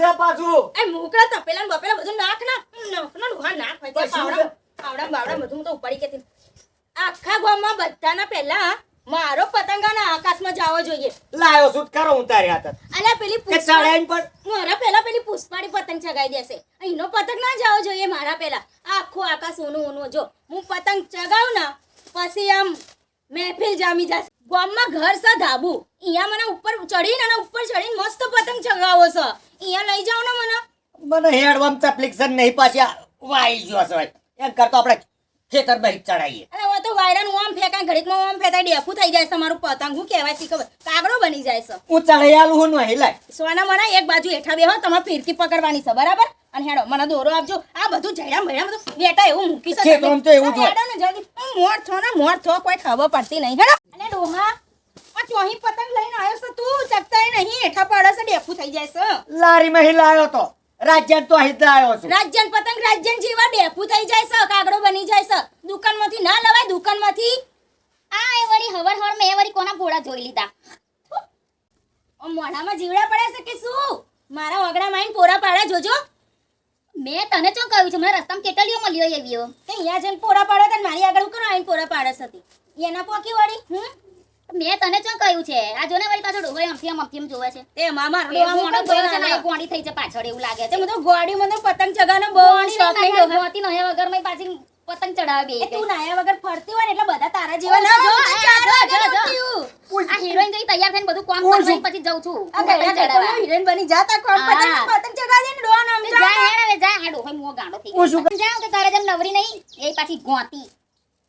છે પાછું? એ મોકળા તપેલા બપેલા બધું નાખ ના નાખ ના ડોહા નાખ હોય પાવડા પાવડા બાવડા બધું તો ઉપાડી કેતી. આખા ગામમાં બધાના પહેલા મારો પતંગાના આકાશમાં જાવો જોઈએ. લાયો છું કરો હું તારી હાથે. અલ્યા પેલી કે પર મારા પહેલા પેલી પુષ્પાળી પતંગ ચગાઈ દેશે. અહીંનો પતંગ ના જાવો જોઈએ મારા પહેલા. આખો આકાશ ઊનું ઊનું જો. હું પતંગ ચગાવું ને પછી આમ મહેફિલ જામી જશે. ગામમાં ઘર છે ધાબુ. અહીંયા મને ઉપર ચડીને અને ઉપર ચડીને મસ્ત પતંગ ચગાવો છો. અહીંયા લઈ જાઓ ને મને. મને હેડવામ તકલીફ છે નહીં પાછી વાઈ ગયો છે એમ કરતો આપણે ખેતર બહી ચડાવીએ અરે હવે તો વાયરાનું આમ ફેંકાય ઘડીકમાં આમ ફેંકાય ડેફું થઈ જાય છે મારું પતંગ. હું કહેવાય ખબર? કાગડો બની જાય છે. હું ચડાઈ આલું હું નહીં લાય. સોના મને એક બાજુ હેઠા બેહો તમારે ફીરકી પકડવાની છે બરાબર? અને હેડો મને દોરો આપજો. આ બધું જયડા ભયડા બધું બેટા એવું મૂકી છે કોમ તો એવું જ હેડો ને જલ્દી. હું મોર છો ને મોર છો કોઈ ખબર પડતી નહીં. હેડો. અને ડોહા? આ ચોહી પતંગ લઈને આવ્યો છે તું ચકતાય નહીં હેઠા પડે છે ડેફું થઈ જાય છે. લારીમાં હી લાયો તો. રાજ્યન તો અહીં આવ્યો છું. રાજ્યન પતંગ રાજ્યન જેવા ડેફું થઈ જાય છે કાગડો બની જાય છે. દુકાનમાંથી ના લવાય દુકાનમાંથી. આ એ વળી હવર હવર મેં એ વળી કોના ભોળા જોઈ લીધા. ઓ મોઢામાં જીવડા પડે છે કે શું? મારા વગડા માઈન પોરા પાડે જોજો. મેં તને શું કહ્યું છે? મને રસ્તામાં કેટલીઓ મળ્યો એવીઓ? તે અહીંયા જઈને પોરા પાડે તને મારી આગળ કરો આઈને પોરા પાડે છે એના પોકી વાળી? હમ? મેં તને શું કહ્યું છે? આ જોને વાળી પાછળ ડોહો અમથી આમ અમથી જોવે છે. તે મામા બે મોટો જોયો છે ને ગોડી થઈ છે પાછળ એવું લાગે તે છે બધું ગોડી મને પતંગ ચગાવવાનો બહુ શોખ નહીં ડોહા. ગોતી નહે વગર મેં પાછી પતંગ ચડાવે એ બે તું નાયા વગર ફરતી હોય ને એટલે બધા તારા જેવા ના જો, આ, ચાર વાગે જો, જો. ઉઠ્યું. આ હિરોઈન જેવી તૈયાર થઈને બધું કામ કરીને પછી જઉં છું પતંગ ચડાવવા. હિરોઈન બની જાતા કોણ પતંગ પતંગ ચગાવી ને ડોન આમ જા હેડ હવે જા આ હોય મો ગાંડો થઈ હું શું જાઉં કે તારે જેમ નવરી નહીં એ પાછી ગોતી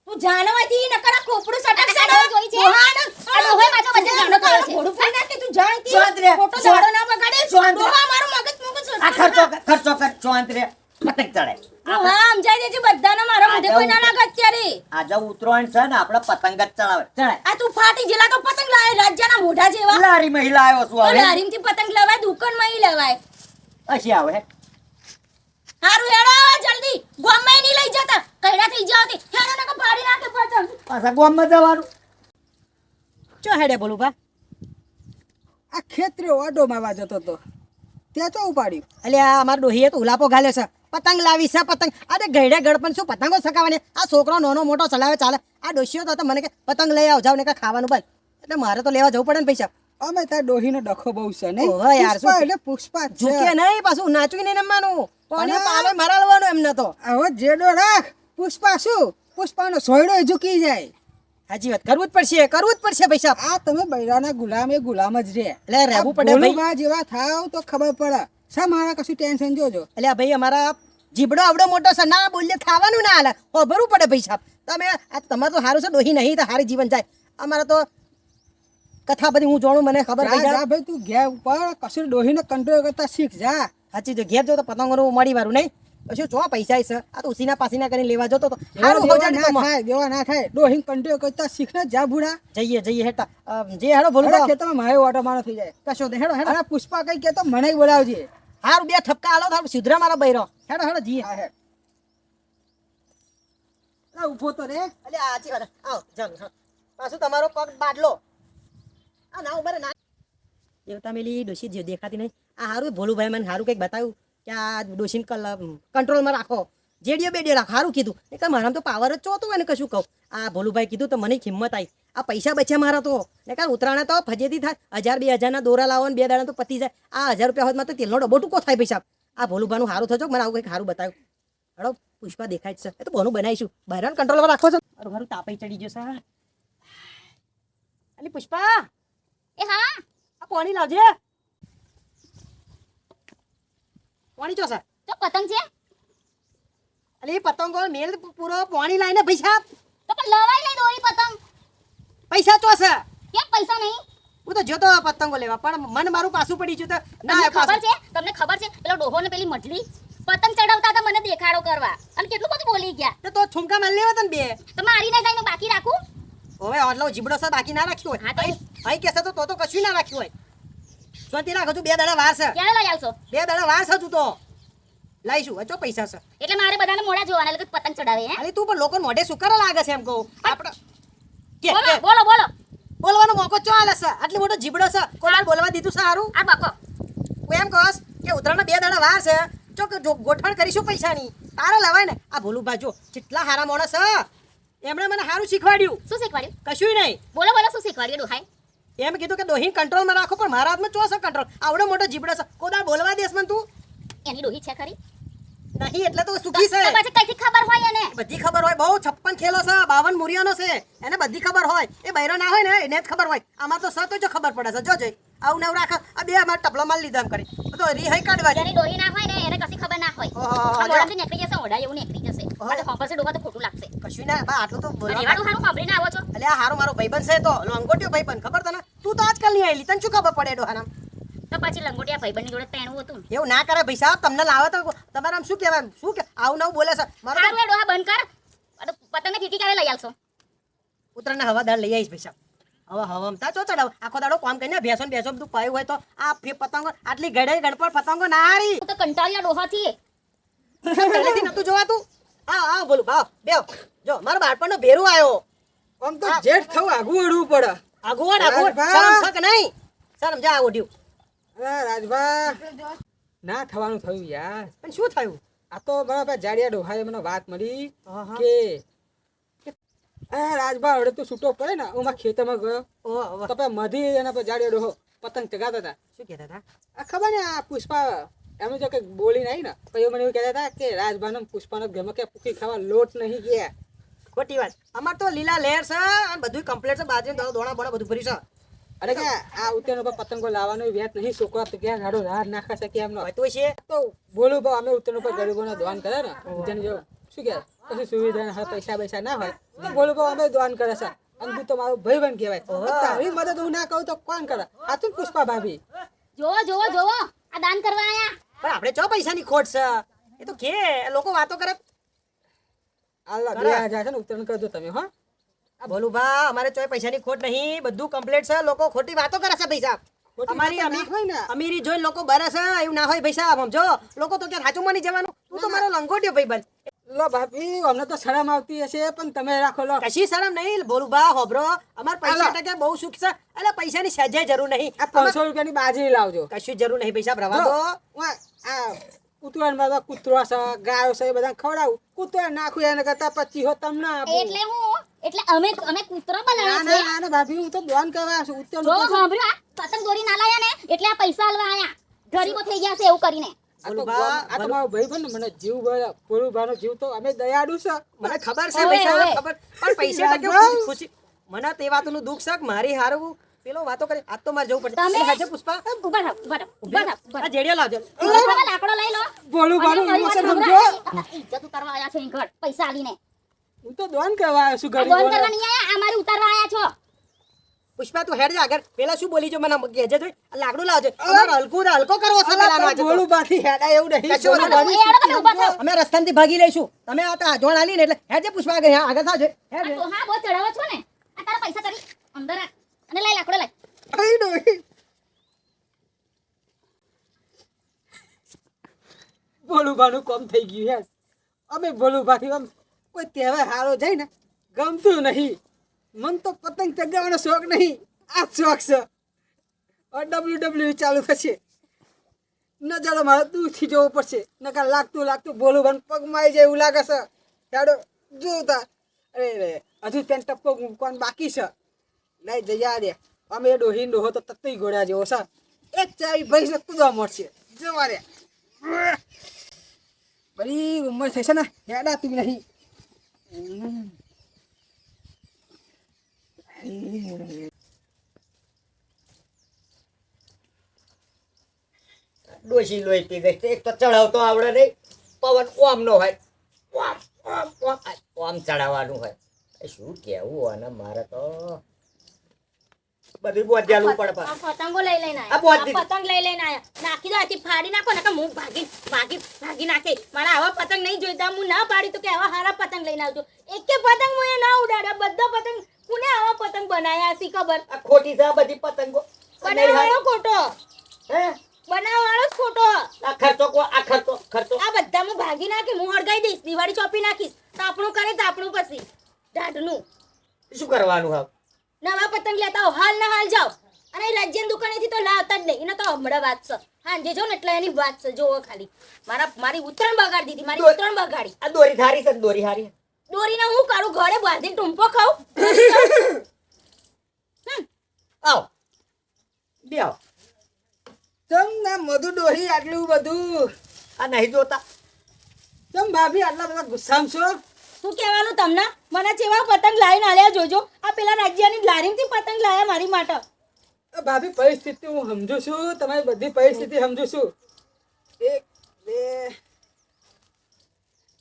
તું જાનવાથી નકરા ખોપડું સટક છે જોઈ છે? આ ડોહોએ પાછો વચ્ચે ગાંડો કર્યો છે. ઘોડું ફરી નાખે, તું જાણતી. ખોટો શાંત. ના બગાડે. ડોહા મારું મગજ મગજ આ ખર્ચો ખર્ચો કર ચોંતરે પતંગ ચડાય ડોહા સમજાઈ દેજે બધાને મારા મોઢે કોઈ ના લાગે અત્યારે. આજે ઉત્તરાયણ છે ને આપણે પતંગ જ ચડાવે. ચડાય આ તું ફાટી જેલા તો પતંગ લાવે? રાજ્યના મોઢા જેવા. લારીમાં મહિલા આવ્યો છું તો હવે. લારીમથી પતંગ લેવાય દુકાનમાં ઈ લેવાય. હસી આવે હે. હારું હેડો જલ્દી. ગોમમાં નહીં લઈ જતા. કઈડા થઈ જાવ તે. હેડો નકો પાડી નાખે પતંગ. પાછા ગામમાં જવાનું. ચો હેડે બોલું બા આ ખેતરે ઓડો મારવા જતો હતો ત્યાં તો ઉપાડ્યું. એટલે આ અમારા ડોહીએ તો ઉલાપો ગાલે છે. પતંગ લાવી છે પતંગ. અરે ઘડે ગળ પણ શું પતંગો સકાવવાની આ છોકરો નાનો મોટો ચલાવે ચાલે. આ ડોશીઓ તો મને કે પતંગ લઈ આવ જાવ ને કે ખાવાનું બંધ. એટલે મારે તો લેવા જવું પડે ને પૈસા. અમે તાર ડોહીનો ડખો બહુ છે ને ઓહો યાર, શું એટલે પુષ્પા ઝૂકે નહીં પાછું નાચવી નહીં રમવાનું. પણ- પાલો મારા લેવાનું એમને તો. હવે જેડો રાખ. પુષ્પા શું? પુષ્પાનો સોયડો ઝૂકી જાય. હાજી વાત કરવું જ પડશે કરવું જ પડશે પૈસા. આ તમે બૈરાના ગુલામ એ ગુલામ જ રે. એટલે રહેવું પડે ભાઈ. જેવા થાવ તો ખબર પડે. શા મારા કશું ટેન્શન જોજો? એટલે ભાઈ અમારા જીબડો આવડો મોટો છે. ના બોલીએ ખાવાનું ના હાલે. ભરવું પડે પૈસા તમે આ તમારે તો સારું છે ડોહી નહીં તો સારી જીવન જાય. અમારે તો કથા બધી હું જોણું મને ખબર પડી જા ભાઈ તું ઘેર ઉપર કશું ડોહીને કંટ્રોલ કરતા શીખ જા. સાચી જો ઘેર જો તો પતંગોનું મળી વારું નહીં. પછી ચો પૈસા છે આ તો ઉસીના પાસીના કરીને લેવા જતો તો સારું હો જાય ના થાય દેવા ના થાય. ડોહીને કંટ્રોલ કરતા શીખ ને જા ભૂડા જઈએ જઈએ હેઠા. જે હેડો તો ખેતરમાં મારે ઓટો મારો થઈ જાય. કશો દે હેડો હેડો. પુષ્પા કઈ કે તો મને બોલાવજે. હારું બે ઠપકા આલો થારું સુધરા મારો બૈરો. હેડો હેડો જીએ. આ તો રે. અલે આચી વાત આવ ચાલ પાછું તમારો પગ બાટલો. આ ના ઊભા ના. એવું તમે લી ડોશી જે દેખાતી નહીં. આ હારું ભોલુભાઈ મને હારું કંઈક બતાવ્યું કે આ ડોશીને કંટ્રોલમાં રાખો. જેડીઓ બેડીઓ રાખો. હારું કીધું. એ કે મારામાં તો પાવર જ ચોતું હોય ને કશું કહું. આ ભોલુભાઈ કીધું તો મને હિંમત આવી. આ પૈસા બચ્યા મારા તો. ને કાં ઉતરાણા તો ફજેથી થાય. હજાર બે હજારના દોરા લાવો ને બે દાડા તો પતી જાય. આ હજાર રૂપિયા હોત તો તેલનો ડબ્બો ટૂંકો થાય પૈસા. આ ભોલુભાનું સારું થજો મને આવું કંઈક સારું બતાવ્યું હડો પુષ્પા દેખાય છે. એ તો બોનું બનાવીશું. બહેરાન કંટ્રોલમાં રાખો છો. મારું મારું તાપાઈ ચડી ગયો સર અલી પુષ્પા. એ હા. આ પાણી લાવજે. પાણી ચો સર તો પતંગ છે? અલી પતંગો મેલ પૂરો પાણી લાવીને પૈસા તો પણ લવાઈ લઈ દોરી પતંગ. પૈસા તો છે. કેમ પૈસા નહીં? હું તો જોતો પતંગો લેવા પણ મન મારું પાછું પડી ગયું તો ના ખબર છે? તમને ખબર છે? પેલો ડોહો ને પેલી મઢલી? પતંગ ચડાવતા હતા મને દેખાડો કરવા. અને કેટલું બધું બોલી ગયા. તો તો છુમકા મારી લેવા તને બે. તો મારીને જઈને બાકી રાખું? હવે ઓલો જીબડો છે બાકી ના રાખ્યો હોય. ભાઈ કહેશે તો તો કશું ના રાખ્યું હોય. શાંતિ રાખો છું બે દાડા વાર છે. ક્યારે લઈ આવશો? બે દાડા વાર છે તું તો. લાઈશું હચો પૈસા છે. એટલે મારે બધાને મોડા જોવાના એટલે પતંગ ચડાવે હે? અરે તું પણ લોકો મોઢે સુકર લાગે છે એમ કહું? આપણે બોલો બોલો બોલો. બોલવાનો મોકો ચો આલે છે? આટલો મોટો જીબડો છે? કોણ બોલવા દીધું છે સારું આ બકો હું એમ કહું કે ઉત્તરાયણના બે દાડા વાર છે. જો જો ગોઠવણ કરીશું પૈસાની. તારે લવાય ને. આ ભોલું બાજુ જેટલા હારા માણસ છે. એમણે મને સારું શીખવાડ્યું. શું શીખવાડ્યું? કશું નહીં. બોલો બોલો શું શીખવાડ્યું ડોહાઈ? એમ કીધું કે દોહી કંટ્રોલમાં રાખો પણ મારા હાથમાં ચોસ કંટ્રોલ? આવડો મોટો જીબડો છે. કોદાળ બોલવા દેસ મને તું? એની ડોહી છે ખરી? નહીં એટલે તો સુખી છે. પછી કઈથી ખબર હોય એને? બધી ખબર હોય. બહુ છપ્પન ખેલો છે બાવન મુરિયાનો છે. એને બધી ખબર હોય. એ બૈરો ના હોય ને એને જ ખબર હોય. આમાં તો સતો જો ખબર પડે છે. જો જોઈ આવું નવ રાખ. આ બે અમારે ટપલો માલ લીધા એમ કરી. તો રી કાઢવા જેની ડોહી ના હોય ને એને કશી ખબર ના હોય. જો. નીકળી જશે ઓડા એવું નીકળી જશે. એટલે હોંપલસે ડોબા તો ખોટું લાગશે. કશું ના બા આટલું તો બોલવા એવા ડોહાનું સાંભળીને આવો છો. એટલે આ હારો મારો ભાઈબંધ છે તો લંગોટ્યો ભાઈબંધ ખબર તને? તું તો આજકાલ નહીં આવેલી તને શું ખબર પડે ડોહાના તો પછી લંગોટિયા ભાઈબંધની જોડે તેણવું હતું એવું ના કરે ભાઈ સાહેબ તમને લાવે તો તમારે આમ શું કહેવાય શું કે આવું નવું બોલે છે? મારો સારું એ ડોહા બંધ કર. આ પતંગને ટીટી ક્યારે લઈ આવશો ઉત્તરાયણના હવાદાર લઈ આવીશ ભાઈ સાહેબ. હવે હવામતા ચો ચડાવ. આખો દાડો કામ કરીને ભેસો ને ભેસો બધું પાયું હોય તો આ પતંગો આટલી ગળે ગણપત પતંગો ના હારી. તો કંટાળ્યા પહેલેથી નતું જોવાતું. આ આ બોલું ભાવ બેવ. જો મારો બાળપણનો ભેરું આવ્યો આમ તો જેઠ થવું આગું પડે. આગુવડ આગુવડ શરમ છે નહીં? શરમ જા ઓઢ્યું અરે રાજભા. ના થવાનું થયું યાર. પણ શું થયું? આ તો બરાબર જાડિયા ડોહાએ મને વાત મળી કે રાજભા હવે તો છૂટો પડે ને મારા ખેતરમાં ગયો. તો પછી મધી એના પર જાડિયા ડોહો પતંગ ચગાવતા હતા. શું કહેતા હતા? આ ખબર ને આ પુષ્પા એમનું જો કંઈક બોલીને આવી ને પછી મને એવું કહેતા હતા કે રાજભાનો પુષ્પાનો ઘરમાં કે પૂકી ખાવા લોટ નહીં ગયા. ખોટી વાત. અમાર તો લીલા લહેર છે અને બધું કમ્પ્લેટ છે બાજરી દોણા બોણા બધું ભરી છે. અરે કે આ ઉત્તરાયણ ઉપર પતંગો લાવવાનો વેત નહીં છોકરા તો ક્યાં ગાડો રાહ ના છે કે એમનો? હોય તો છે. તો બોલું ભાવ અમે ઉત્તરાયણ ગરીબો ગરીબોને દાન કરે ને ઉત્તરાયણ જો શું કે? પછી સુવિધા હોય પૈસા પૈસા ના હોય. તો બોલું ભાવ અમે દાન કરે છે. અને તું તો મારું ભાઈ બન કહેવાય તારી મદદ હું ના કહું તો કોણ કરે? આ તું પુષ્પા ભાભી. જોવો જોવો જોવો આ દાન કરવા આયા. પણ આપણે ચો પૈસાની ખોટ છે? એ તો કે લોકો વાતો કરે. આલા બે હજાર છે ને ઉત્તરાયણ કરજો તમે હા. આ ભોલું ભા અમારે ચોય પૈસાની ખોટ નહીં. બધું કમ્પ્લીટ છે. લોકો ખોટી વાતો કરે છે પૈસા. અમારી વાતો હોય ને. અમીરી જોઈને લોકો બરે છે. એવું ના હોય પૈસા સમજો. લોકો તો કે સાચું મની જવાનું. તું તો મારો લંગોટ્યો ભાઈ બન. લો ભાભી અમને તો શરમ આવતી હશે પણ તમે રાખો લો. કશી શરમ નહીં. બોલું ભા હોબરો અમાર પૈસા. ટકે બહુ સુખ છે. એટલે પૈસાની સજે જરૂર નહીં. આ પાંચસો રૂપિયાની બાજરી લાવજો. કશું જરૂર નહીં પૈસા ભરવા દો. આ તો કૂતરો છે ગાયો છે બધા ખવડાવું. કૂતરો નાખું એને કરતા પચી હો તમને એટલે હું એટલે અમે અમે કૂતરો ના છે ના ના ભાભી હું તો દોન કરવા છું. જો ઉત્તરાયણ સાંભળ્યું આ પતંગ દોરી ના લાયા ને એટલે આ પૈસા આલવા આયા. ગરીબો થઈ ગયા છે એવું કરીને. બન મને તો દુઃખ શક મારી હારું પેલો વાતો કરે આજ તો મારે જવું પડશે. તમે- હાજે પુષ્પા. ઊભા થાવ ઊભા થાવ ઊભા થાવ આ થાવ. લાવજો. લાકડો લઈ લો. ભોલું ભાનું ઇમોશન સમજો. ઇજ્જત ઉતારવા આયા છો ઘર. પૈસા આલીને. હું તો દોન કરવા આવ્યો છું આ દોન કરવા નહીં આયા? અમારે ઉતારવા આયા છો. પુષ્પા તું હેડ જા આગળ. પેલા શું બોલી જો મને તો આ લાકડું લાવજે. અમારે હલકું ને હલકો કરવો છે પેલાનો આજે તો. ભોલું બાથી હેડા એવું નહીં. અમે રસ્તામાંથી ભાગી લઈશું. તમે આ તા જોણ આલી ને એટલે હેડજે પુષ્પા આગળ આગળ થાજે. હેડ તો હા બહુ ચડાવો છો ને. આ તારા પૈસા તારી. અંદર અને લઈ લાકડો લઈ આઈ નો ભોલું ભાનું કોમ થઈ ગયું યાર. અમે ભોલું ભાથી આમ કોઈ તહેવાર હારો જાય ને, ગમતું નહીં. મન તો પતંગ ચગાવવાનો શોખ નહીં. આ શોખ છે. ડબલ્યુ ડબલ્યુ ચાલુ થશે. નજરો મારે દૂરથી જવું પડશે. નકર લાગતું લાગતું બોલું ભાન પગમાં જાય એવું લાગે છે. યાડો જોતા. અરે રે હજુ તેને ટપકો મૂકવાનું બાકી છે. લઈ જઈ રે. અમે ડોહી ડોહો તો તત્તી ઘોડ્યા જેવો છે. એક ચાવી ભાઈ ને કૂદવા મળશે. જવા રે. બધી ઉંમર થઈ છે ને, હેડાતું નહીં. ડોશી લોહી પી ગઈ એક તો ચડાવતો આવડે નહીં. પવન ઓમ નો હોય. ઓમ ઓમ ઓમ ઓમ ચડાવવાનું હોય. શું કેવું અને મારે તો બધું બોધ્યાલું પડે આ પાછું. પતંગો લઈ લઈને આયા. બોધ આ દીધી. પતંગ લઈ લઈને આયા. નાખી દો આથી ફાડી નાખો નકર હું ભાગી ભાગી ભાગી નાખી. મારા આવા પતંગ નહીં જોઈતા હું ના પાડી તો કે આવા હારા પતંગ લઈને આવજો. એકે પતંગ હું ના ઉડાડ્યા બધા પતંગ કોને આવા પતંગ બનાયા હશે ખબર? આ ખોટી છે બધી પતંગો. ખોટો. હે? જ ખોટો. આ ખર્ચો કો આ ખર્ચો ખર્ચો. આ બધા હું ભાગી નાખી હું હળગાઈ દઈશ દિવાળી ચોપી નાખીશ. તાપણું કરે તાપણું પછી. ઢાઢનું શું કરવાનું હવે? નવા પતંગ લેતા હો હાલ ના હાલ જાઓ. અને રાજ્યની દુકાનેથી તો લાવતા જ નહીં. એને તો હમણાં વાત છે. હાંજે જો ને એટલે એની વાત છે. જોવો ખાલી. મારા મારી ઉત્તરાયણ બગાડી દીધી મારી દોર- બગાડી. આ દોરી ધારી છે દોરી હારી દોરીને હું કરું ઘરે બાંધીને ટૂંપો ખાઉં? આવ. બે આવ. તમને ના મધુ ડોહી આટલું બધું. આ નહીં જોતા. તમ ભાભી આટલા બધા ગુસ્સામાં છો? શું કહેવાનું તમને મને જેવા પતંગ લાવીને આલ્યા જોજો. આ પેલા રાજ્યની લારીમથી પતંગ લાયા મારી માટે. ભાભી પરિસ્થિતિ હું સમજુ છું તમારી બધી પરિસ્થિતિ સમજુ છું. એક બે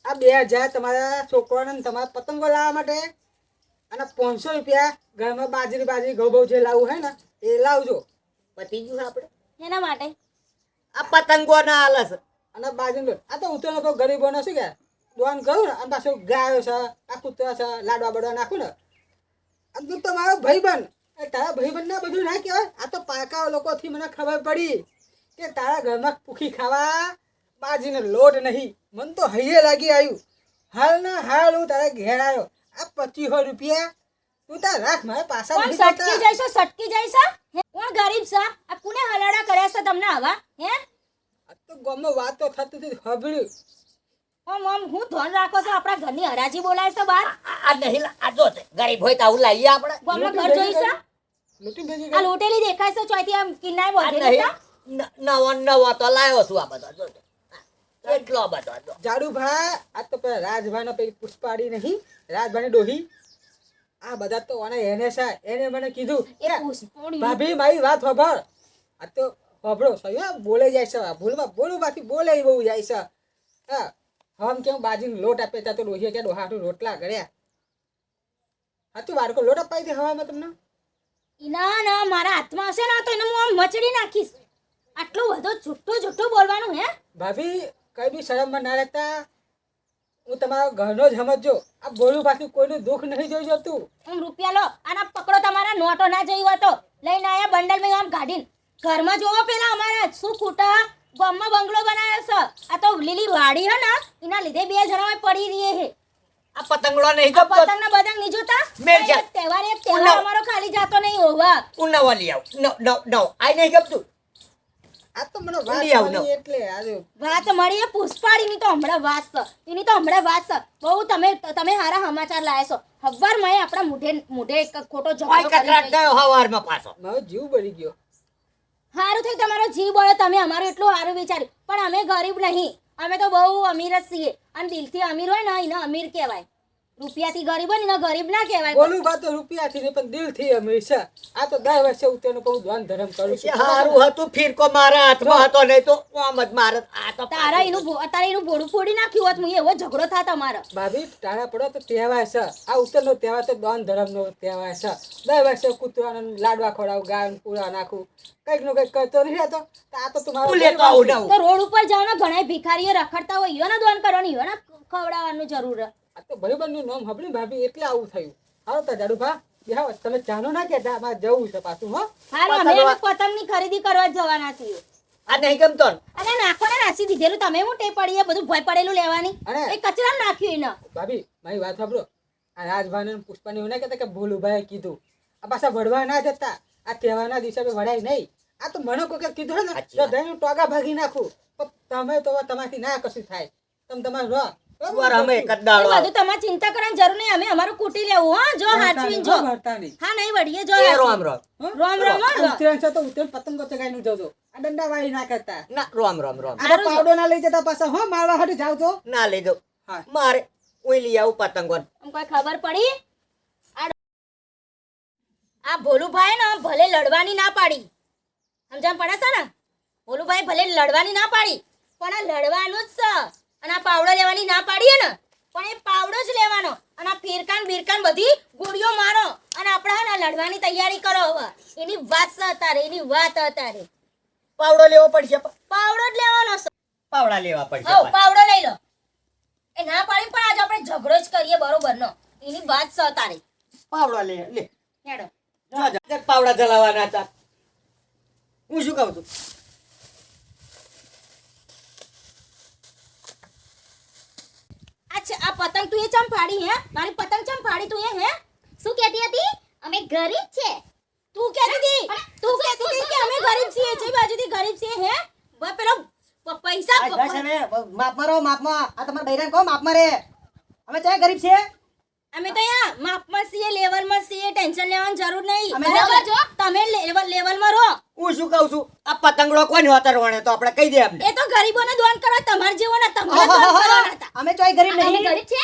આ બે હજાર તમારા છોકરાને તમારા પતંગો લાવવા માટે અને પાંચસો રૂપિયા ઘરમાં બાજરી બાજરી ઘઉં બહુ જે લાવવું હોય ને એ લાવજો. પતી ગયું આપણે. એના માટે? આ પતંગો ના આલસ અને બાજરી આ તો ઉતરેલો તો ગરીબોને શું કે દોન કરું ને અને પાછું ગાયો છે આ કૂતરા છે લાડવા બડવા નાખું ને. આ તું તો મારો ભાઈબંધ. એ તારા ભાઈબંધ ના બધું ના કહેવાય? આ તો પાકા લોકોથી મને ખબર પડી કે તારા ઘરમાં પૂખી ખાવા બાજીને લોટ નહીં. મન તો હૈયે લાગી આવ્યું. હાલ ના હાલ હું તારા ઘેર આવ્યો. આ પચીસો રૂપિયા તું તાર રાખ મારે પાછા કોણ સટકી. જઈશો સટકી જઈશો? કોણ ગરીબ છે? આ કોને હલાડા કર્યા છે તમને આવા? હે? આ તો ગામમાં વાતો થતી હતી સાંભળ્યું. ઓમ ઓમ હું ધોન રાખો છો? આપણા ઘરની હરાજી બોલાય છે બાર? આ નહીં આ જો ગરીબ હોય તો આવું લાવીએ આપણે. ગામમાં ઘર જોઈશે છે? આ લોટેલી દેખાય છે ચોથી આમ કિન્નાય બોલી છે? નવો નવો તો લાવ્યો છું આ બધો જો એટલો બધો ઝાડુ ભા આ તો પેલા રાજભાનો પેલી પુષ્પાડી નહીં રાજભાઈની ડોહી. આ બધા તો અને એને છે એને મને કીધું ભાભી મારી વાત ખબર આ તો ખબરો સહી બોલે જાય છે ભૂલમાં બોલું બાકી બોલે બહુ જાય છે. હા હમ કેમ બાજીને લોટ આપે ત્યાં તો ડોહીએ ક્યાં ડોહાટું રોટલા કર્યા? હા તું લોટ અપાઈ દે હવામાં તમને? ના ના મારા હાથમાં હશે ને તો એને હું આમ મચડી નાખીશ. આટલું બધું જુઠ્ઠું જુઠ્ઠું બોલવાનું હે? ભાભી કઈ બી શરમમાં ના રહેતા. હું તમારો ઘરનો જ સમજજો. આ બોલું પાછું કોઈનું દુઃખ નહીં જોઈ જતું. હું રૂપિયા લો આના પકડો તમારા નોટો ના જોઈ હોય તો. લઈને આયા બંડલમાં આમ કાઢીને. ઘરમાં જોવો પેલા અમારા શું ખૂટા. ગામમાં બંગલો બનાવ્યો છે. આ તો લીલી વાડી હે ને એના લીધે બે જણા પડી રહી હે. આ પતંગડો નહીં તો પતંગ ને બતંગ નહીં જોતા? મેં જા- તહેવાર એક તહેવાર અમારો ખાલી જાતો નહીં હોવા. હું નવો લઈ આવું. નો નો નવ આ નહીં ગમતું આ તો મને વાત મળી એટલે આજે વાત મળી એ પુષ્પાડીની તો હમણાં વાત છે. એની તો હમણાં વાત છે. બહુ તમે તમે હારા સમાચાર લાયા છો. હવાર મેં આપણા મુઢે મુઢે એક ખોટો હવારમાં પાછો. મારો જીવ બળી ગયો. સારું થયું તમારો જીવ બળો, તમે અમારું એટલું સારું વિચાર્યું. પણ અમે ગરીબ નહીં. અમે તો બહુ અમીર જ છીએ. અને દિલથી અમીર હોય ને, એને અમીર કહેવાય. રૂપિયાથી ગરીબ હોય ને ગરીબ ના કહેવાય. બોલું બા તો રૂપિયાથી નહીં પણ દિલથી અમીર છે. આ તો દર વર્ષે ઉતરનો બહુ ધ્યાન ધર્મ કરું છું. સારું હતું ફિરકો મારા હાથમાં હતો નહીં તો આમ જ મારે. આ તો તારા એનું તારે એનું ભોડું ફોડી નાખ્યું હોત હું એવો ઝઘડો થાય તમારો. ભાભી તારા પડો તો તહેવાર છે. આ ઉત્તરનો તહેવાર તો દાન ધર્મનો તહેવાર છે. દર વર્ષે કૂતરાને લાડવા ખવડાવું ગાય પૂરા નાખું. કંઈકનું કંઈક કરતો નહીં રહેતો. તો આ તો તમારું લેતો આવું તો રોડ ઉપર જાઓ ને ઘણા ભિખારીઓ રખડતા હોય ઈયોને દ્વાન કરવાની ઈયોને ખવડાવવાનું જરૂર. હે. આ તો ભાઈબંધનું નામ હબળી ભાભી એટલે આવું થયું. હાલો તો જાડુભા બેહાવ તમે ચાનો ના કહેતા અમારે જવું છે પાછું હો. હારું અમે પતંગની ખરીદી કરવા જવાના છીએ. આ નહીં ગમતો ને. અને નાખવાને નાસી દીધેલું. તમે હું ટે પડીએ બધું ભય પડેલું લેવાની. એ કચરા નાખ્યું એને. ભાભી મારી વાત સાંભળો. આ રાજભાઈ ને પુષ્પાની એવું ના કહેતા કે ભોલુભાઈએ કીધું. આ પાછા વડવા ના જતા. આ તહેવારના દિવસે વડાય નહીં. આ તો મને કોઈ કીધું ને તો વાત. ટોગા ભાગી નાખું. પણ તમે તો તમારથી ના કશું થાય. તમે તમારે રહો અમે એક જ દાડો એ બધું તમારે ચિંતા કરવાની જરૂર નહીં. અમે અમારું કૂટી લેવું હા. જો હાચવીને જો. હા નહીં વળીએ જો રોમ રોમ. રોમ રોમ હો, છે તો ઉત્તરાયણ પતંગો ચગાવીને જજો આ દંડા વાળી ના કરતા. ના રોમ રોમ રોમ. આ પાવડો ના લઈ જતા પાછા હો મારવા હાટુ જાવ તો ના લઈ દઉં મારે હું લઈ આવું પતંગો કોઈ ખબર પડી? આ આ ભોલુભાઈ ને ભલે લડવાની ના પાડી. સમજણ પડે છે ને? ભોલુભાઈ ભલે લડવાની ના પાડી પણ આ લડવાનું જ છે. અને આ પાવડો લેવાની ના પાડીએ ને પણ એ પાવડો જ લેવાનો. અને આ ફેરકાન બીરકાન બધી ગોળીઓ મારો. અને આપણે હે લડવાની તૈયારી કરો હવે. એની વાત અતારે એની વાત અતારે પાવડો લેવો પડશે પાવડો જ લેવાનો છે. પાવડા લેવા પડશે હો પાવડો લઈ લો. એ ના પાડી પણ આજે આપણે ઝઘડો જ કરીએ બરોબર નો એની વાત સતારે પાવડો લે લે. હેડો. પાવડા જલાવાના હતા. હું શું કહું છું? અચ્છા આ પતંગ તું એ ચમ ફાડી હે? મારી પતંગ ચમ ફાડી તું એ હે? શું કહેતી હતી? અમે ગરીબ છે. તું કહેતી હતી? તું કહેતી હતી કે અમે ગરીબ છીએ જે બાજુથી ગરીબ છીએ હે? બ- પેલો પૈસા માફ બસ માફ માપમાં આ તમારા બૈરાને કહો માપમાં રે અમે ચાહે ગરીબ છે અમે તો અહીંયા માપમાં છીએ લેવલમાં છીએ ટેન્શન લેવાની જરૂર નહીં. અમે બરાબર? લેવલ જો. તમે લેવલ લેવલમાં રહો. હું શું કહું છું? આ પતંગડો કોની હોતર વણે તો આપણે કહી દે એમને. એ તો ગરીબોને દોન કરો તમાર જેવો ના તમારે દોન કરવાના હતા. અમે ચોય ગરીબ અમે નહીં. ગરીબ છે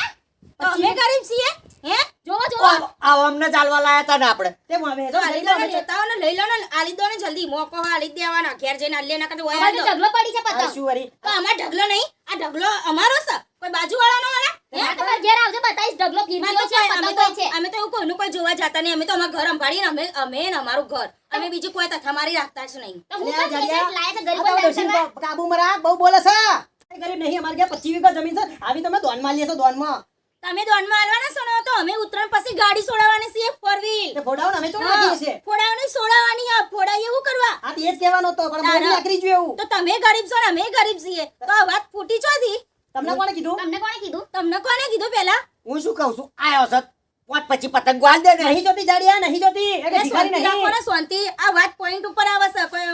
તો અમે ગરીબ છીએ? હે? જોવો જોવો. આ અમને ચાલવા લાયા હતા ને આપણે. તે અમે તો જો આલી ગરીબ દો ને લઈ લો ને આલી દોને જલ્દી. મોકો આલી દેવાના. ઘેર જઈને આલી ના કરતા ઓય ઢગલો પડી છે પતંગ. શું વરી તો અમાર ઢગલો નહીં. આ ઢગલો અમારો છે. કોઈ બાજુવાળાનો વાળા? છે અમે તો છે. અમે તો એવું કોઈનું કોઈ જોવા જતા નહીં. અમે તો અમારું ઘર સંભાળીને અમે અમે ને અમારું ઘર. અમે બીજું કોઈ તથા મારી રાખતા જ નહીં. તો હું અલ્યા, કામ જાડિયા. લાયા છે આ ગરીબો તો ડોશીને કહો, કાબુમાં રાખ બહુ બોલે છે. ગરીબ નહીં અમારે ઘેર 25 વીઘા જમીન છે. આવી તમે દોનમાં લઈએ છો દોનમાં. તમે દોનમાં આલવાના છો તો અમે ઉત્તરાયણ પછી ગાડી સોડાવવાની છીએ ફોર વ્હીલ ને અમે તો રાખીએ છીએ? ફોડાવની સોડાવવાની હા ફોડાય એવું કરવા. આ એ જ કહેવાનો પણ એવું. તો તમે ગરીબ છો ને અમે ગરીબ છીએ. તો આ વાત ફૂટી ચોથી? તમને કોણે કીધું? તમને કોણે કીધું? તમને કોણે કીધું પેલા? હું શું કહું છું? આયો સત પાંચ પછી પતંગ હાલ દે નહીં જોતી જાડિયા નહીં જોતી. એટલે ભિખારી શાંતિ રાખો નહીં ને શાંતિ. આ વાત પોઈન્ટ ઉપર આવે છે કોઈ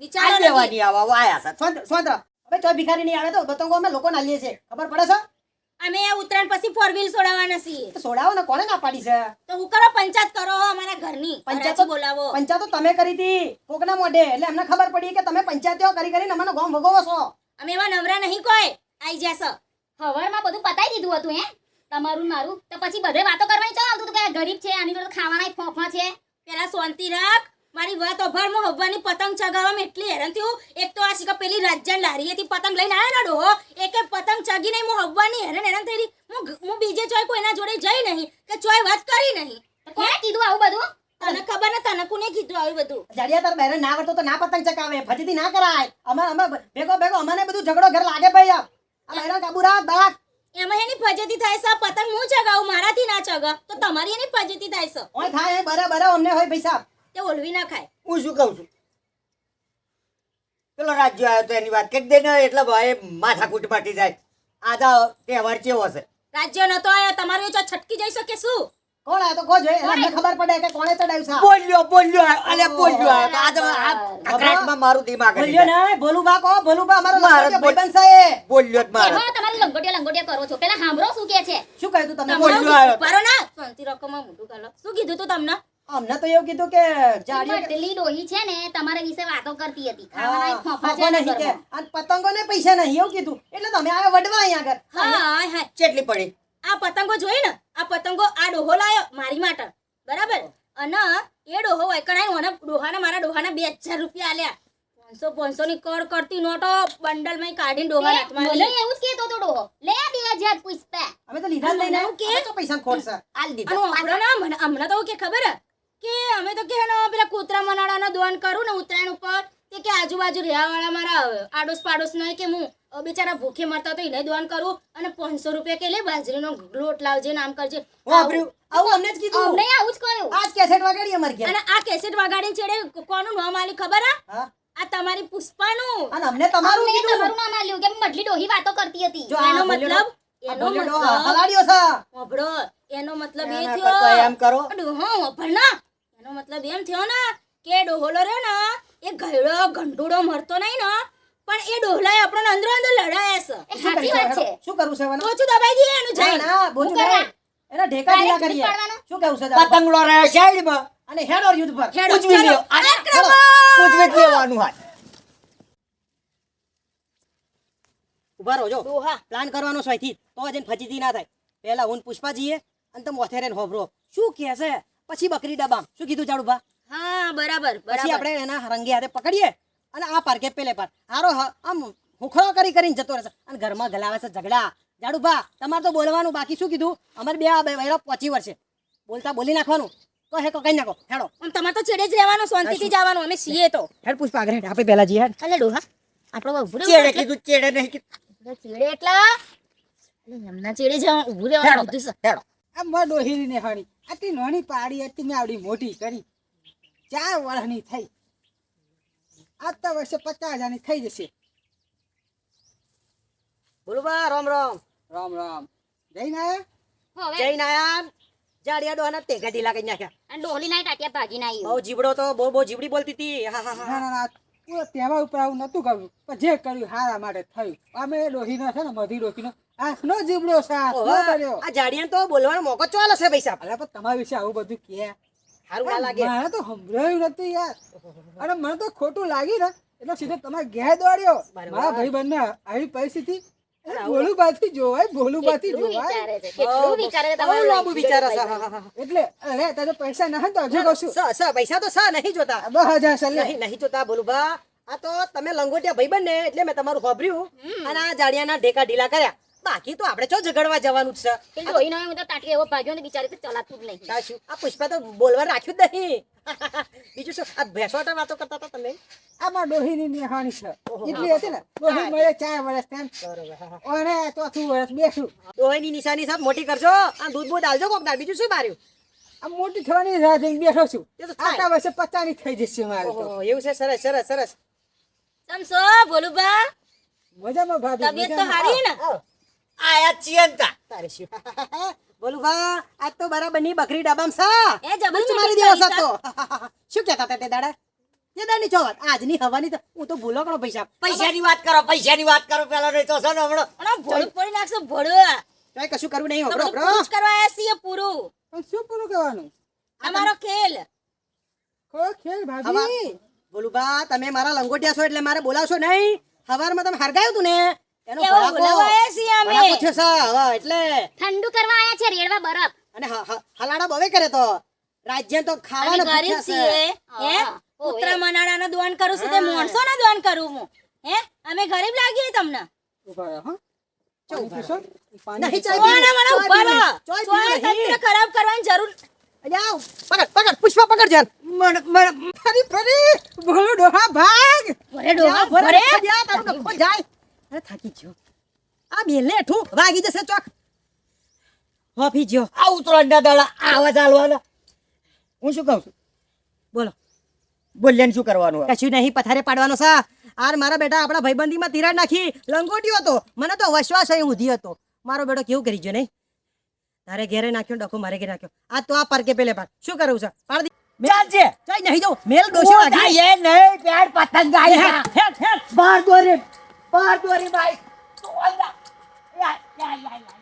વિચાર દેવાની આવા આયા સત સ્વતંત્ર હવે ચોય ભિખારી નહીં આવે તો પતંગો અમે લોકો નાલીએ છે ખબર પડે છે? અમે આ ઉત્તરાયણ પછી ફોર વ્હીલ સોડાવવાના છીએ. તો સોડાવો ને કોણે ના પાડી છે? તો હું કરો પંચાયત કરો અમારા ઘરની. પંચાયત પંચાયત બોલાવો. પંચાયત તો તમે કરી હતી કોકના મોઢે. એટલે અમને ખબર પડી કે તમે પંચાયતો કરી કરીને અમને ગોમ ભોગવો છો. અમે એવા નવરા નહીં કોઈ. આઈ જશો. હવારમાં બધું પતાઈ દીધું હતું હે? તમારું મારું. તો પછી બધે વાતો કરવાની ચાલ આવતું કે ગરીબ છે આની જોડે ખાવાના ફોફા છે. પેલા શાંતિ રાખ. મારી વાત અભાર હું હવાની પતંગ ચગાવવામાં એટલી હેરાન થયું એક તો આ શીખા પેલી રાજ્યાન લારીએથી પતંગ લઈને આવ્યા ને ડોહો. એક એક પતંગ ચગી નહીં હું હવાની હેરાન હેરાન થઈ રહી હું હું બીજે ચોય કોઈના જોડે જઈ નહીં કે ચોય વાત કરી નહીં. તો કોણે કીધું આવું બધું? તને ખબર ને તને કોને કીધું આવ્યું બધું? જડિયા તાર બહેરે ના કરતો તો ના પતંગ ચકાવે ફજીથી ના કરાય. અમે અમે ભેગો ભેગો અમને બધું ઝઘડો ઘર લાગે ભાઈ આ બહેરા કાબુ રાખ બાક એમાં એની ફજેતી થાય છે પતંગ હું ચગાવું? મારાથી ના ચગા તો તમારી એની ફજેતી થાય છે. ઓય થાય બરાબર અમને હોય પૈસા. તે ઓલવી ના ખાય. હું શું કહું છું? પેલો રાજ્ય આવ્યો તો એની વાત કરી દે ને એટલે ભાઈ માથાકૂટ માટી જાય. આ તો તહેવાર કેવો છે? રાજ્ય નતો આવ્યો તમારું છટકી જઈ શકે શું? કોણ આ તો કહો જોઈએ એટલે અમને ખબર પડે કે કોણે ચડાવ્યું છે બોલ્યો બોલ્યો અલે બોલ્યો તો આ તો આ અકળાટમાં મારું દિમાગ બોલ્યો ને ભોલું બા કહો અમારો મારો ભાઈબંધ છે બોલ્યો જ મારો. એમાં તમારે લંગોટિયા લંગોટિયા કરો છો. પેલા સાંભળો શું કે છે. શું કહ્યું તું તમે બોલ્યો આવ્યો. પારો ના. શાંતિ રકમમાં મોટું ગાલો શું કીધું તું તમને? અમને તો એવું કીધું કે જાડિયો કે- ડોહી છે ને તમારા વિશે વાતો કરતી હતી. પતંગો ખાવાના ફોફા છે ને નહીં કે. પૈસા નહીં એવું કીધું. એટલે તમે આવ્યા વડવા અહીંયા આગળ. હા હા હા ચેટલી પડી? આ પતંગો જોઈ ને આ પતંગો આ ડોહો લાયો મારી માટે. બરાબર? અને એ ડોહો હોય કણાય મને ડોહાના મારા ડોહાના બે હજાર રૂપિયા આલ્યા. પાંચસો પાંચસો ની કર કરતી નોટો બંડલમાં કાઢીને ડોહા હાથમાં લે એવું જ કહેતો હતો ડોહો. લે બે હજાર પુષ્પા અમે તો લીધા લઈને હું કે? તો પૈસા ખોરસ આલ અને દીધા હમણાં ના મને હમણાં તો કે ખબર હે? કે અમે તો કે ને પેલા કૂતરા મનાડાનો દોન કરું ને ઉત્તરાયણ ઉપર તે કે આજુબાજુ રહેવાવાળા મારા આડોશ પાડોશ નહીં કે હું. બિચારા ભૂખે મરતા તો એને દોન કરું અને પાંચસો રૂપિયા કે લે બાજરીનો લોટ લાવજે નામ કરજે. વાપર્યું આવું અમને જ કીધું. અમને આવું જ કહ્યું. આજ કેસેટ વગાડી અમારી ગયા અને આ કેસેટ વગાડીને છેડે કોનું નામ આલી ખબર હે. આ તમારી પુષ્પાનું. અને અમને તમારું કીધું. તમારું નામ આલ્યું કે મડલી ડોહી વાતો કરતી હતી. એનો મતલબ એનો મતલબ હલાડ્યો છે. ઓબડો એનો મતલબ એ થયો એમ કરો. હા હોભળ એનો મતલબ એમ થયો ને કે ડોહોલો રહ્યો ને એ ગયડો ઘંટુડો મરતો નહીં ને. પણ એ ડોહલાએ આપણને અંદરો અંદર લડાયા છે. સાચી વાત છે. શું કરવું છે? ઓછું દબાઈ દઈએ એનું જાય ના, કરવા? નહીં. એના ઢેકા ઢીલા કરીએ. શું કેવું છે પતંગલો રહે રહ્યો સાઈડમાં અને હેડો યુદ્ધ પર. ઉજવી લ્યો. આક્રમણ! ઉજવી દેવાનું લેવાનું હાથ ઊભા રહો જો. પ્લાન કરવાનો છે અહીંથી. તો જઈને ફજીતી ના થાય. પહેલા હું પુષ્પા જઈએ અને તમે ઓથેરેન હોભરો. શું કહે છે? પછી બકરી ડબામ શું કીધું જાડુભા? હા બરાબર પછી આપણે એના રંગે હાથે પકડીએ. અને આ પાર કે પેલે પાર. હારો હ- આમ હુખડો કરી કરીને જતો રહેશે. અને ઘરમાં ગલાવે છે ઝઘડા. જાડુભા તમારે તો બોલવાનું બાકી શું કીધું? અમારે બે બે વહેલા પહોંચી વર્ષે બોલતા બોલી નાખવાનું. તો હે કઈ નાખો. હેડો. આમ તમારે તો છેડે જ રહેવાનું શાંતિથી જવાનું. અમે સીએ તો. હેડ પુષ્પા આગળ હેડ. આપણે પહેલા જઈએ. હેડ. અલે ડોહા આપણો ઉભું ચેડે કીધું ચેડે નહીં કીધું. ચેડે એટલા? એમના ચેડે જવા ઉભું રહેવાનું કીધું હેડો. આમ માં ડોહીરી ને હણી આટલી નાની પાડી હતી મેં આવડી મોટી કરી. ચાર વર્ષની થઈ. આવતા વર્ષે પચાસ હજારની થઈ જશે. બોલું રામ રામ. રામ રામ. આયા હવે? જય નારાયણ જાડિયા ડોહાના ટેકા ઢીલા કરી નાખ્યા. અને ડોહલી ના ટાટિયા ભાગી ના બહુ જીબડો તો બહુ બહુ જીબડી બોલતી હતી. હા હા હા ના પૂરો તહેવાર ઉપર આવું નતું કર્યું. પણ જે કર્યું હારા માટે થયું. અમે ડોહીનો છે ને મધી ડોહીનો આંખનો જીબડો છે આ જાડિયાને તો બોલવાનો મોકો ચાલે છે પૈસા. ભલે પણ તમારા વિશે આવું બધું કે. સારું ના લાગે. મારે તો સંભળાયું નથી યાર. અને મને તો ખોટું લાગ્યું ને એટલે સીધો તમારે ઘેર દોડ્યો. મારા ભાઈ બંને આવી પરિસ્થિતિ ભોલું બાથી જોવાય ભોલું બાથી જોવાય. એટલે અરે તારે પૈસા ના તો હજુ કહું છું સ સ પૈસા તો સ નહીં જોતા. બસ હજાર સર નહીં નહીં જોતા બોલું બા આ તો તમે લંગોટિયા ભાઈ બંને એટલે મેં તમારું હોભર્યું. અને આ જાડિયાના ઢેકા ઢીલા કર્યા. બાકી તો આપણે ચો ઝઘડવા જવાનું છે? પેલી ડોહીનો હું તો ટાટિયો એવો ભાગ્યો ને બિચારી તો ચલાતું જ નહીં. સાચું આ પુષ્પા તો બોલવા રાખ્યું જ નહીં. બીજું શું? આ ભેંસોટા વાતો કરતા હતા તમે? આમાં ડોહીની નિહાણી છે. એટલી હતી ને? ડોહી મળે ચાર વર્ષ તેમ. અને ચોથું વર્ષ બેસું ડોહીની નિશાની સાહેબ મોટી કરજો. આ દૂધ બૂધ આલજો કોક દાળ. બીજું શું માર્યું? આ મોટી થવાની રાહ જોઈને બેઠો છું. એ તો થાય. આટલા વર્ષે પચાની થઈ જશે મારે તો. એવું છે? સરસ સરસ સરસ. સમસો ભોલુભા. મજામાં ભાભી તબિયત તો સારી ને. આયા ચિયંતા. તારે શું? બોલું બા આજ તો બરાબરની બકરી ડબામ સા એ જબલ મારી દેવો સાતો શું કહેતા હતા તે દાડા? એ દાની છો આજની હવાની તો હું તો ભૂલો કરો પૈસા. પૈસાની વાત કરો પૈસાની વાત કરો પેલો રે તો સનો હમણો. અરે અને ભોળું પડી નાખશો ભોળું. કઈ કશું કરવું નહીં હમણો બ્રો જ કરવા આવ્યા છીએ પૂરું. પણ શું પૂરું કરવાનું? અમારો ખેલ. કો ખેલ ભાભી? બોલું બા તમે મારા લંગોટિયા છો એટલે મારે બોલાવશો નહીં. હવારમાં તમે હરગાયું તું ને? એનો એવું ભડાકો- બોલાવવા આવ્યા છીએ અમે. ભડાકો થયો એટલે. ઠંડુ કરવા આયા છે રેડવા બરફ. અને હ- હ- હલાડા બવે કરે તો. રાજ્ય તો અમે ગરીબ છીએ હે? પુત્ર મનાડાનો દોન કરું છું તે માણસો દોન કરું હું. હે? અમે ગરીબ લાગીએ તમને. ઊભા રહો ચો, પાણી પાણી નહીં પીશો? ચાય કોને મને ઊભા રહો નહીં. ચોય ચોય પીવું નહીં. તંત્ર ખરાબ કરવાની જરૂર. અલ્યા, આવ. પકડ પકડ પુષ્પા પકડ જાન. મને મને ફરી ફરી. બોલો ડોહા ભાગ. ભરે ડોહા ભરે, જાય. અરે થાકી ગયો. આ બેલે ઠું વાગી જશે ચોક. હોફી ગયો. આ ઉતરોણના દાડા આવા ચાલવાના. હું શું કહું છું? બોલો. બોલ્યાને શું કરવાનું કશું નહીં પથારે પાડવાનો સા. આર મારા બેટા આપણા ભાઈબંધીમાં તિરાડ નાખી લંગોટ્યો હતો. મને તો વિશ્વાસ અહીં ઊંધી હતો. મારો બેટો કેવું કરી ગયો નહીં? તારે ઘેરે નાખ્યો ડખો મારે ઘેરે નાખ્યો. આ તો આ પરકે પેલે પાર. શું કરવું છે? પાડ દી. ચાલશે ચાઈ નહીં જાઉં મેલ ડોશો ઓ, એ નહીં પેડ પતંગ આયા હે હે બાર દોરી. બાર દોરી ભાઈ તો અંદર. યા, યા, યા, યા.